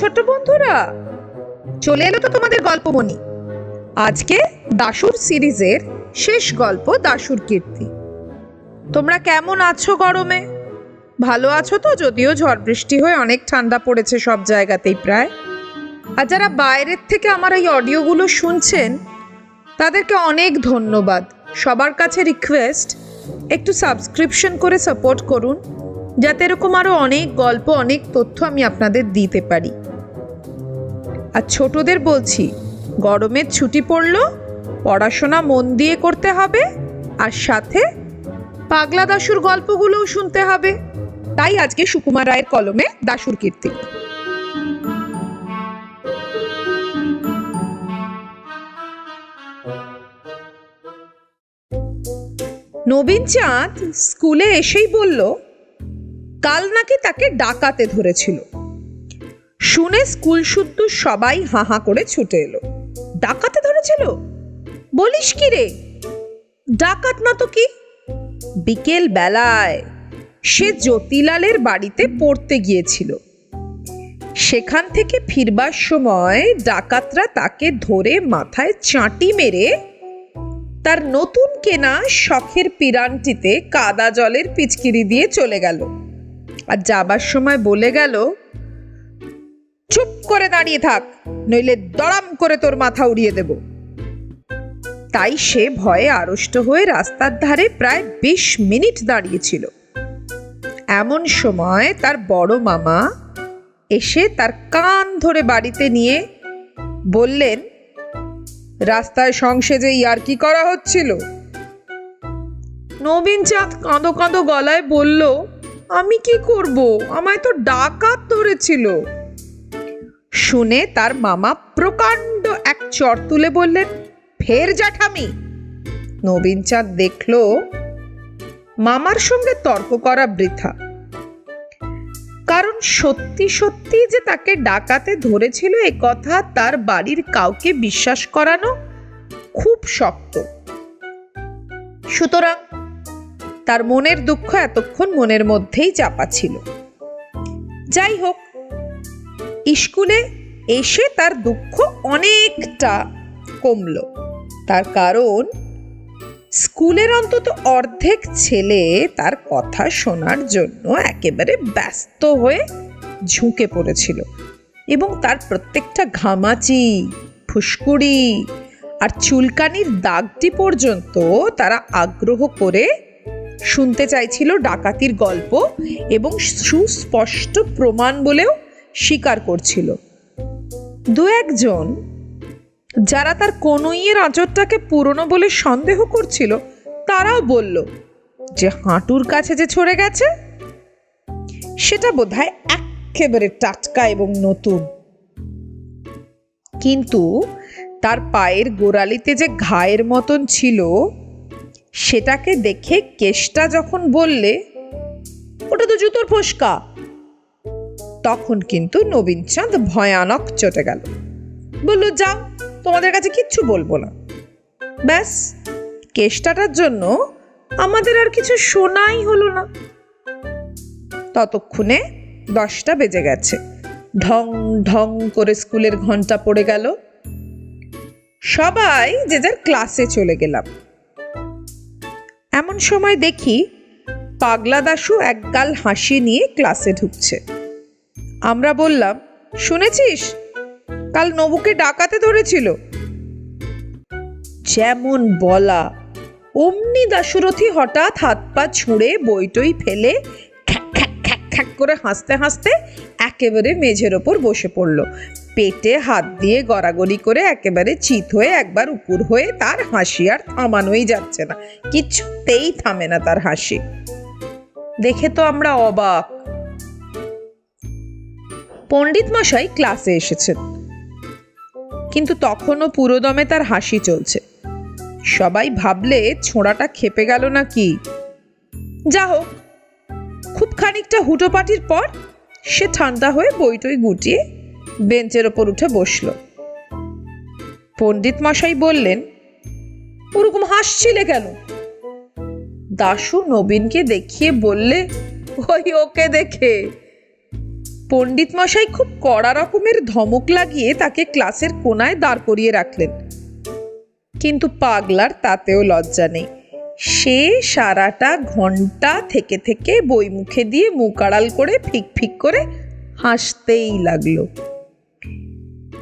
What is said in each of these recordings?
ছোট্ট বন্ধুরা, চলে এলো তো তোমাদের গল্পমণি আজকে দাসুর সিরিজের শেষ গল্প দাসুর কীর্তি। তোমরা কেমন আছো গরমে? ভালো আছো তো? যদিও ঝড় বৃষ্টি হয়ে অনেক ঠান্ডা পড়েছে সব জায়গাতেই প্রায়। আর যারা বাইরের থেকে আমার এই অডিওগুলো শুনছেন, তাদেরকে অনেক ধন্যবাদ। সবার কাছে রিকোয়েস্ট একটু সাবস্ক্রিপশন করে সাপোর্ট করুন, যাতে এরকম আরও অনেক গল্প, অনেক তথ্য আমি আপনাদের দিতে পারি। আর ছোটদের বলছি, গরমের ছুটি পড়ল, পড়াশোনা মন দিয়ে করতে হবে, আর সাথে পাগলা দাশুর গল্পগুলোও শুনতে হবে। তাই আজকে সুকুমার রায়ের কলমে দাশুর কীর্তি। নবীন চাঁদ স্কুলে এসেই বলল, কাল নাকি তাকে ডাকাতে ধরেছিল। শুনে স্কুল শুদ্ধ সবাই হাঁ হাঁ করে ছুটে এলো। ডাকাতে ধরেছিল? বলিস কি রে? ডাকাত না তো কি? বিকেল বেলায় সে জ্যোতিলালের বাড়িতে পড়তে গিয়েছিল। সেখান থেকে ফিরবার সময় ডাকাতরা তাকে ধরে মাথায় চাঁটি মেরে তার নতুন কেনা শখের পিরানটিতে কাদা জলের পিচকিরি দিয়ে চলে গেল। আর যাবার সময় বলে গেল, চুপ করে দাঁড়িয়ে থাক, নইলে দড়াম করে তোর মাথা উড়িয়ে দেব। তাই সে ভয়ে আড়ষ্ট হয়ে রাস্তার ধারে প্রায় বিশ মিনিট দাঁড়িয়েছিল। এমন সময় তার বড় মামা এসে তার কান ধরে বাড়িতে নিয়ে বললেন রাস্তায় সংসেজে ইয়ার কি করা হচ্ছিল? নবীন চাঁদ কাঁদো কাঁদো গলায় বলল, আমি কি করব? আমায় তো ডাকাত ধরেছিল। শুনে তার মামা প্রকাণ্ড এক চর তুলে বললেন, ফের জ্যাঠামি। নবীন চাঁদ দেখল, মামার সঙ্গে তর্ক করা বৃথা। কারণ সত্যি সত্যি যে তাকে ডাকাতে ধরেছিল এ কথা তার বাড়ির কাউকে বিশ্বাস করানো খুব শক্ত। সুতরাং তার মনের দুঃখ এতক্ষণ মনের মধ্যেই চাপা ছিল। যাই হোক, স্কুলে এসে তার দুঃখ অনেকটা কমল। তার কারণ স্কুলের অন্তত অর্ধেক ছেলে তার কথা শোনার জন্য একেবারে ব্যস্ত হয়ে ঝুঁকে পড়েছিল এবং তার প্রত্যেকটা ঘামাচি, ফুসকুড়ি আর চুলকানির দাগটি পর্যন্ত তারা আগ্রহ করে শুনতে চাইছিল ডাকাতির গল্প এবং সুস্পষ্ট প্রমাণ বলেও স্বীকার করছিল। দু একজন যারা তার কনুইয়ের আঁচড়টাকে পুরনো বলে সন্দেহ করছিল, তারাও বলল, যে হাঁটুর কাছে যে ছড়ে গেছে, সেটা বোধ হয় একেবারে টাটকা এবং নতুন। কিন্তু তার পায়ের গোড়ালিতে যে ঘায়ের মতন ছিল, সেটাকে দেখে কেষ্টা যখন বললে, ওটা তো জুতোর ফোসকা, তখন কিন্তু নবীন চাঁদ ভয়ানক চটে গেল। বলল, যাও তোমাদের কাছে কিচ্ছু বলব না। ব্যাস, কেষ্টাটার জন্য আমাদের আর কিছু শোনাই হলো না। ততক্ষণে দশটা বেজে গেছে। ঢং ঢং করে স্কুলের ঘণ্টা পড়ে গেল। সবাই যে যার ক্লাসে চলে গেলাম। এমন সময় দেখি পাগলা দাশু একগাল হাসি নিয়ে ক্লাসে ঢুকছে। আমরা বললাম, শুনেছিস? কাল নবুকে ডাকাতে ধরেছিল। যেমন বলা, অমনি দাশুরথি হঠাৎ হাত পা ছুঁড়ে বইটই ফেলে করে হাসতে হাসতে একেবারে মেঝের ওপর বসে পড়ল। পেটে হাত দিয়ে গড়াগড়ি করে একেবারে চিত হয়ে একবার উপুর হয়ে তার হাসি আর থামানোই যাচ্ছে না। কিছুতেই থামে না তার হাসি। দেখে তো আমরা অবাক। পণ্ডিত মশাই ক্লাসে এসেছেন। কিন্তু তখনও পুরোদমে তার হাসি চলছে। সবাই ভাবলে ছোঁড়াটা খেপে গেল নাকি? যা হোক, খুব খানিকটা হুটোপাটির পর সে ঠান্ডা হয়ে বইটই গুটিয়ে বেঞ্চের ওপর উঠে বসল। পণ্ডিত মশাই বললেন, ওরকম হাসছিলে কেন? দাশু নবীনকে দেখিয়ে বললে, ওই ওকে দেখে। পণ্ডিত মশাই খুব কড়া রকমের ধমক লাগিয়ে তাকে ক্লাসের কোনায় দাঁড় করিয়ে রাখলেন। কিন্তু পাগলার তাতেও লজ্জা নেই। সে সারাটা ঘণ্টা থেকে থেকে বই মুখে দিয়ে মুখ আড়াল করে ফিক ফিক করে হাসতেই লাগল।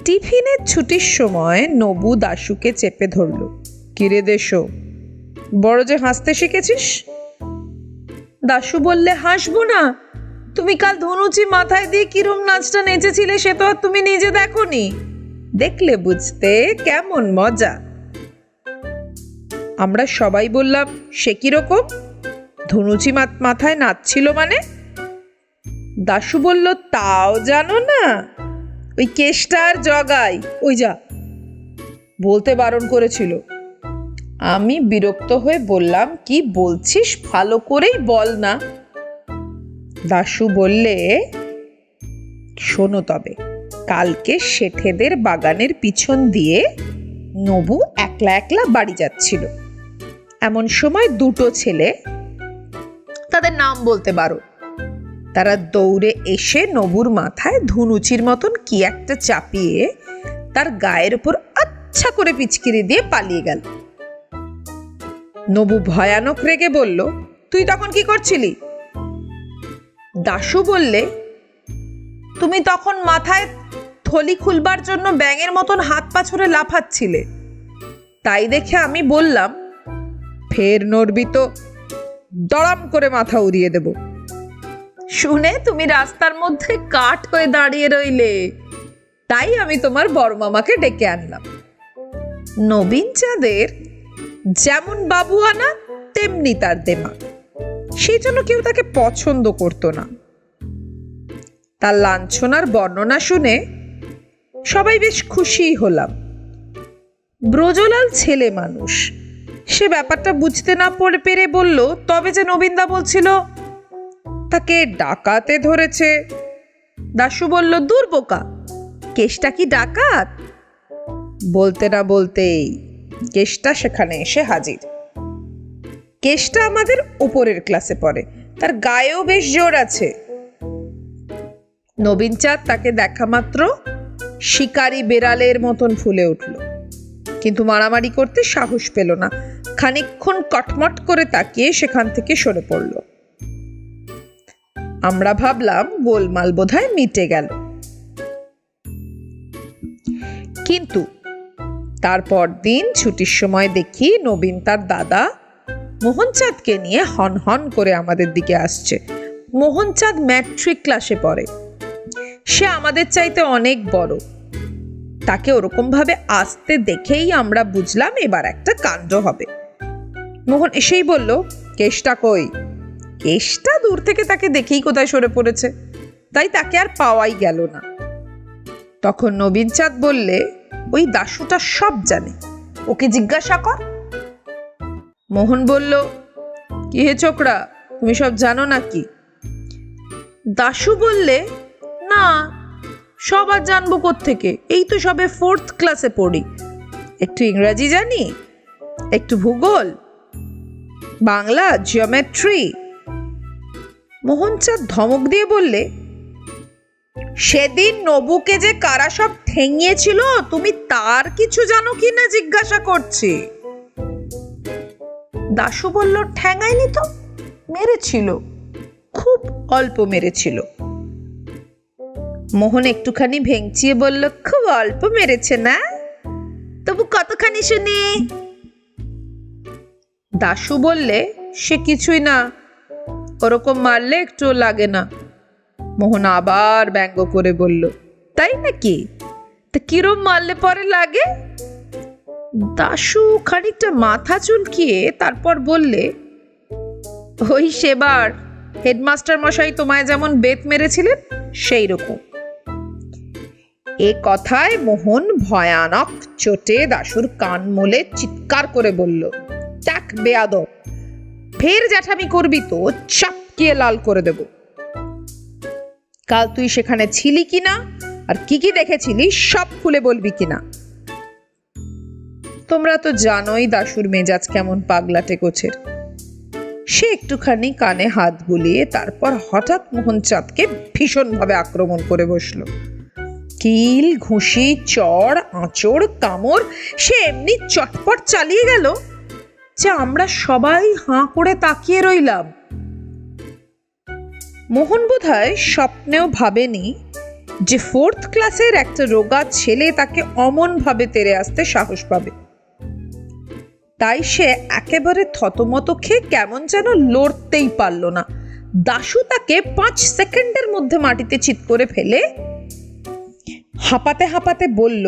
টিফিনের ছুটির সময় নবু দাশুকে চেপে ধরলো। কিরে দেশো, বড় যে হাসতে শিখেছিস? দাশু বললে, হাসবো না তুমি কাল ধনুচি মাথায় দিয়ে কিরম নাচটা নেচেছিলে সে তো আর তুমি নিজে দেখোনি। দেখলে বুঝতে কেমন মজা। আমরা সবাই বললাম, সে কীরকম? ধনুচি মাথায় নাচছিল মানে? দাশু বলল, তাও জানো না। ওই কেষ্টার জগাই। ওই যা। বলতে বারণ করেছিল। আমি বিরক্ত হয়ে বললাম, কি বলছিস? ভালো করেই বল না। দাশু বললে, শোনো তবে, কালকে শেঠেদের বাগানের পিছন দিয়ে নবু একলা একলা বাড়ি যাচ্ছিল। এমন সময় দুটো ছেলে, তাদের নাম বলতে পারো, তারা দৌড়ে এসে নবুর মাথায় ধুনুচির মতন কি একটা চাপিয়ে তার গায়ের উপর আচ্ছা করে পিচকিরি দিয়ে পালিয়ে গেল। নবু ভয়ানক রেগে বলল, তুই তখন কি করছিলি? দাশু বললে, তুমি তখন মাথায় থলি খুলবার জন্য ব্যাঙের মতন হাত পা ছড়ে লাফাচ্ছিলে। তাই দেখে আমি বললাম, ফের নড়বি তো, দড়াম করে মাথা উড়িয়ে দেব। শুনে তুমি রাস্তার মধ্যে কাঠ হয়ে দাঁড়িয়ে রইলে। তাই আমি তোমার বড় মামাকে ডেকে আনলাম। নবীন চাঁদের যেমন বাবু আনা, তেমনি তার দেমা। সেই জন্য কেউ তাকে পছন্দ করতো না। তার লাঞ্ছনার বর্ণনা শুনে সবাই বেশ খুশি হলাম। ব্রজলাল ছেলে মানুষ, সে ব্যাপারটা বুঝতে না পড়ে পেরে বলল, তবে যে নবীনদা বলছিল, তাকে ডাকাতে ধরেছে। দাশু বলল, দূর বোকা, কেসটা কি ডাকাত? বলতে না বলতেই কেসটা সেখানে এসে হাজির। কেসটা আমাদের উপরের ক্লাসে পড়ে। তার গায়েও বেশ জোর আছে। নবীন চাঁদ তাকে দেখা মাত্র শিকারী বেড়ালের মতন ফুলে উঠল। কিন্তু মারামারি করতে সাহস পেল না। খানিকক্ষণ কটমট করে তাকিয়ে সেখান থেকে সরে পড়ল। আমরা ভাবলাম গোলমাল বোধহয় মিটে গেল। কিন্তু তারপর দিন ছুটির সময় দেখি নবীন তার দাদা মোহনচাঁদকে নিয়ে হন হন করে আমাদের দিকে আসছে। মোহনচাঁদ ম্যাট্রিক ক্লাসে পড়ে। সে আমাদের চাইতে অনেক বড়। তাকে ওরকম ভাবে আসতে দেখেই আমরা বুঝলাম এবার একটা কাণ্ড হবে। মোহন এসেই বলল কেষ্টা কই? কেষ্টা দূর থেকে তাকে দেখেই কোথায় সরে পড়েছে। তাই তাকে আর পাওয়াই গেল না। তখন নবীন চাঁদ বললে, ওই দাসুটা সব জানে। ওকে জিজ্ঞাসা কর মোহন বলল, কি হে ছোকরা, তুমি সব জানো নাকি? দাশু বললে, না, সব আর জানব থেকে এই তো সবে ফোর্থ ক্লাসে পড়ি। একটু ইংরাজি জানি? একটু ভূগোল? বাংলা জিওমেট্রি মোহনচাঁদ ধমক দিয়ে বললে, সেদিন নবুকে যে কারা সব ঠেঙিয়েছিল, তুমি তার কিছু জানো কি না জিজ্ঞাসা করছি? দাশু বলল, ঠ্যাঙায়নি তো? মেরেছিল, খুব অল্প মেরেছিল। মোহন একটুখানি ভেঙচিয়ে বলল, খুব অল্প মেরেছে না? তবু কতখানি শুনি? দাশু বললে, সে কিছুই না, ওরকম মারলে একটু লাগে না। মোহন আবার ব্যঙ্গ করে বলল, তাই নাকি? তা কিরম মারলে পরে লাগে? দাশু খানিকটা মাথা চুলকিয়ে তারপর বললে, ওই সেবার, হেডমাস্টার মশাই তোমায় যেমন বেত মেরেছিলেন সেই রকম এ কথায় মোহন ভয়ানক চোটে দাশুর কান মোলে চিৎকার করে বলল টাক বেয়াদব, ফের জ্যাঠামি করবি তো, চাপকিয়ে লাল করে দেব। কাল তুই সেখানে ছিলি কিনা, আর কি কি দেখেছিলি, সব খুলে বলবি কিনা? তোমরা তো জানোই দাশুর মেজাজ কেমন পাগলাটে গোছের। সে একটুখানি কানে হাত বুলিয়ে তারপর হঠাৎ মোহন মোহনচাঁদকে ভীষণভাবে আক্রমণ করে বসল। কিল, ঘুষি চড় আঁচড়, কামড়, সে এমনি চটপট চালিয়ে গেল। যে আমরা সবাই হাঁ করে তাকিয়ে রইলাম। মোহন বোধহয় স্বপ্নেও ভাবেনি যে ফোর্থ ক্লাসের একটা রোগা ছেলে তাকে অমনভাবে তেরে আসতে সাহস পাবে। তাই সে একেবারে থতমত খেয়ে কেমন যেন লড়তেই পারল না। দাশু তাকে পাঁচ সেকেন্ডের মধ্যে মাটিতে চিৎ করে ফেলে হাঁপাতে হাঁপাতে বলল,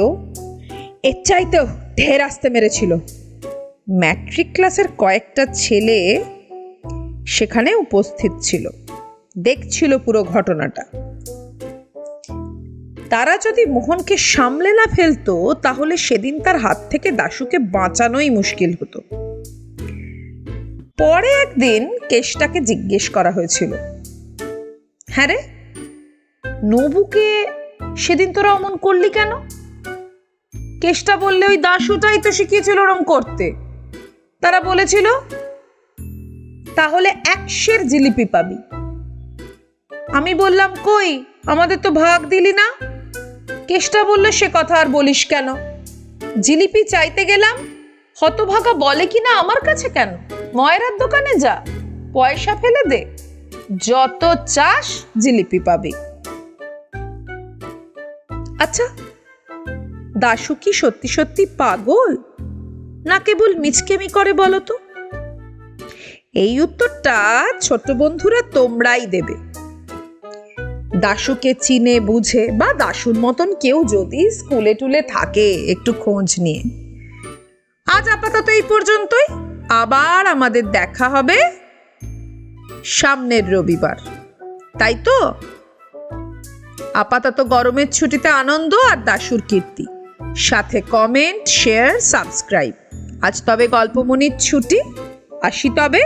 এর চাইতেও ঢের আসতে মেরেছিল। ম্যাট্রিক ক্লাসের কয়েকটা ছেলে সেখানে উপস্থিত ছিল। দেখছিল পুরো ঘটনাটা। তারা যদি মোহনকে সামলে না ফেলতো, তাহলে সেদিন তার হাত থেকে দাশুকে বাঁচানোই মুশকিল হতো। পরে একদিন কেশটাকে জিজ্ঞেস করা হয়েছিল হ্যাঁ রে, নবুকে সেদিন তোরা অমন করলি কেন? কেষ্টা বললে, ওই দাশুটাই তো শিখিয়েছিল ওরম করতে। তারা বলেছিল, তাহলে একশের জিলিপি পাবি। আমি বললাম, কই? আমাদের তো ভাগ দিলি না। কেষ্টা বলল সে কথা আর বলিস কেন? জিলিপি চাইতে গেলাম, হতভাগা বলে কি না আমার কাছে কেন? ময়রার দোকানে যা, পয়সা ফেলে দে, যত চাস জিলিপি পাবি। আচ্ছা দাশু কি সত্যি সত্যি পাগল? না কেবল মিচকেমি করে বলো তো? এই উত্তরটা ছোট বন্ধুরা তোমরাই দেবে। দাশুকে চিনে, বুঝে বা দাশুর মতন কেউ যদি স্কুলে টুলে থাকে একটু খোঁজ নিয়ে। আজ আপাতত এই পর্যন্তই। আবার আমাদের দেখা হবে সামনের রবিবার। তাই তো? আপাতত গরমের ছুটিতে আনন্দ আর দাশুর কীর্তি। সাথে কমেন্ট শেয়ার সাবস্ক্রাইব আজ তবে গল্পমনির ছুটি। আসি তবে।